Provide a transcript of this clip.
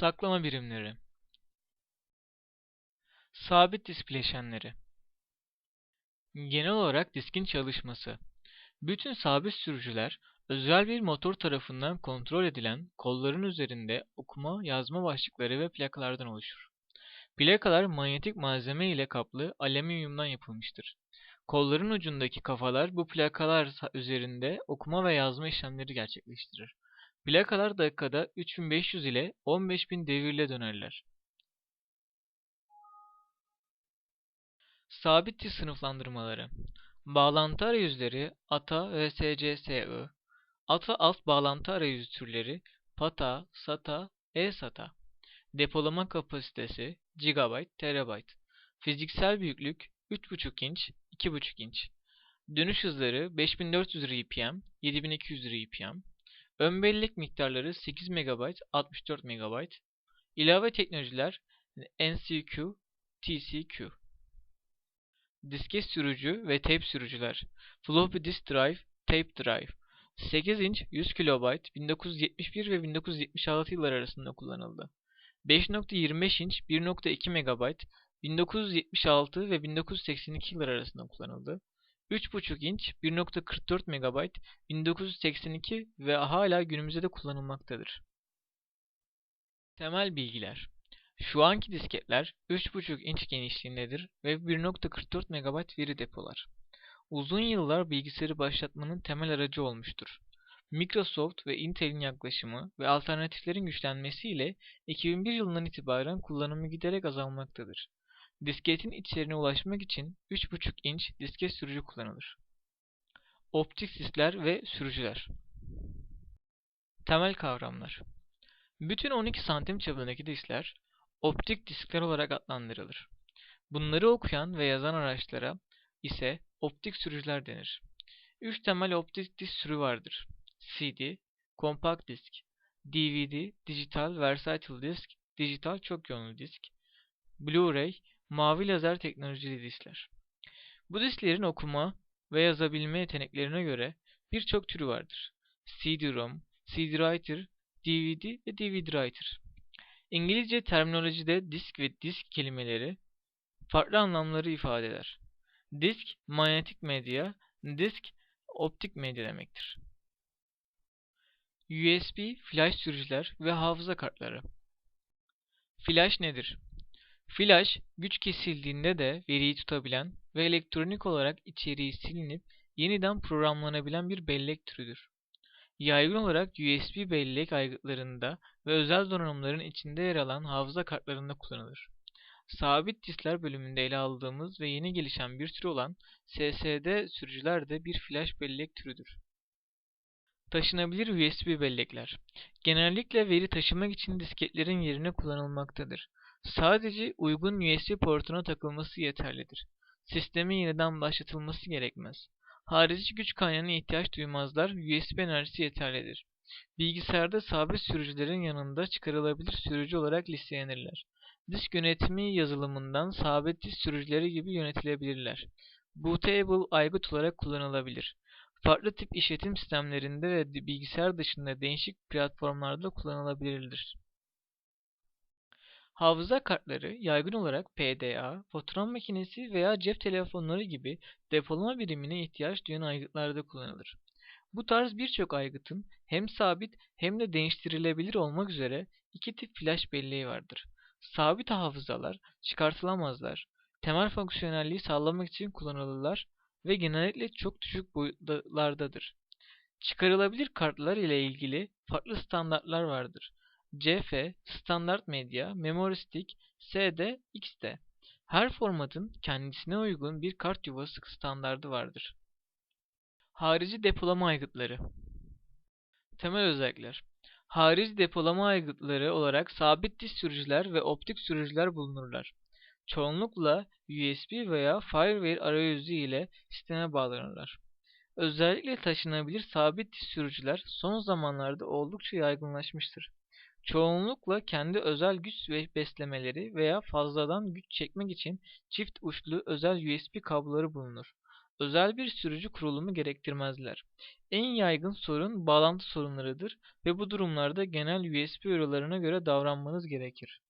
Saklama birimleri Sabit disk bileşenleri Genel olarak diskin çalışması Bütün sabit sürücüler özel bir motor tarafından kontrol edilen kolların üzerinde okuma yazma başlıkları ve plakalardan oluşur. Plakalar manyetik malzeme ile kaplı alüminyumdan yapılmıştır. Kolların ucundaki kafalar bu plakalar üzerinde okuma ve yazma işlemleri gerçekleştirir. Plakalar dakikada 3500 ile 15000 devirle dönerler. Sabit disk sınıflandırmaları. Bağlantı arayüzleri ATA ve SCSI ATA alt bağlantı arayüzü türleri PATA, SATA, eSATA Depolama kapasitesi GB, TB Fiziksel büyüklük 3.5 inç, 2.5 inç. Dönüş hızları 5400 RPM, 7200 RPM Ön bellek miktarları 8 MB, 64 MB. İlave teknolojiler NCQ, TCQ. Disket sürücü ve tape sürücüler. Floppy disk drive, tape drive. 8 inç 100 KB 1971 ve 1976 yıllar arasında kullanıldı. 5.25 inç 1.2 MB 1976 ve 1982 yıllar arasında kullanıldı. 3.5 inç 1.44 MB 1982 ve hala günümüzde de kullanılmaktadır. Temel bilgiler Şu anki disketler 3.5 inç genişliğindedir ve 1.44 MB veri depolar. Uzun yıllar bilgisayarı başlatmanın temel aracı olmuştur. Microsoft ve Intel'in yaklaşımı ve alternatiflerin güçlenmesiyle 2001 yılından itibaren kullanımı giderek azalmaktadır. Disketin içeriğine ulaşmak için 3.5 inç disket sürücü kullanılır. Optik diskler ve sürücüler Temel kavramlar Bütün 12 santim çapındaki diskler optik diskler olarak adlandırılır. Bunları okuyan ve yazan araçlara ise optik sürücüler denir. 3 temel optik disk türü vardır. CD, kompakt disk, DVD, dijital versatile disk, dijital çok yönlü disk, Blu-ray, mavi lazer teknolojili diskler. Bu disklerin okuma ve yazabilme yeteneklerine göre birçok türü vardır. CD-ROM, CD-Writer, DVD ve DVD-Writer. İngilizce terminolojide disk ve disk kelimeleri farklı anlamları ifade eder. Disk, manyetik medya, disk, optik medya demektir. USB, flash sürücüler ve hafıza kartları. Flash nedir? Flash, güç kesildiğinde de veriyi tutabilen ve elektronik olarak içeriği silinip yeniden programlanabilen bir bellek türüdür. Yaygın olarak USB bellek aygıtlarında ve özel donanımların içinde yer alan hafıza kartlarında kullanılır. Sabit diskler bölümünde ele aldığımız ve yeni gelişen bir tür olan SSD sürücüler de bir flash bellek türüdür. Taşınabilir USB bellekler genellikle veri taşımak için disketlerin yerine kullanılmaktadır. Sadece uygun USB portuna takılması yeterlidir. Sistemin yeniden başlatılması gerekmez. Harici güç kaynağına ihtiyaç duymazlar, USB enerjisi yeterlidir. Bilgisayarda sabit sürücülerin yanında çıkarılabilir sürücü olarak listelenirler. Disk yönetimi yazılımından sabit disk sürücüleri gibi yönetilebilirler. Bootable aygıt olarak kullanılabilir. Farklı tip işletim sistemlerinde ve bilgisayar dışında değişik platformlarda kullanılabilirler. Hafıza kartları yaygın olarak PDA, fotoğraf makinesi veya cep telefonları gibi depolama birimine ihtiyaç duyan aygıtlarda kullanılır. Bu tarz birçok aygıtın hem sabit hem de değiştirilebilir olmak üzere iki tip flash belleği vardır. Sabit hafızalar çıkartılamazlar. Temel fonksiyonelliği sağlamak için kullanılırlar ve genellikle çok düşük boyutlardadır. Çıkarılabilir kartlar ile ilgili farklı standartlar vardır. CF, Standart Medya, Memory Stick, SD, XD. Her formatın kendisine uygun bir kart yuvası standardı vardır. Harici depolama aygıtları Temel özellikler Harici depolama aygıtları olarak sabit disk sürücüler ve optik sürücüler bulunurlar. Çoğunlukla USB veya Firewire arayüzü ile sisteme bağlanırlar. Özellikle taşınabilir sabit disk sürücüler son zamanlarda oldukça yaygınlaşmıştır. Çoğunlukla kendi özel güç beslemeleri veya fazladan güç çekmek için çift uçlu özel USB kabloları bulunur. özel bir sürücü kurulumu gerektirmezler. En yaygın sorun bağlantı sorunlarıdır ve bu durumlarda genel USB uyarılarına göre davranmanız gerekir.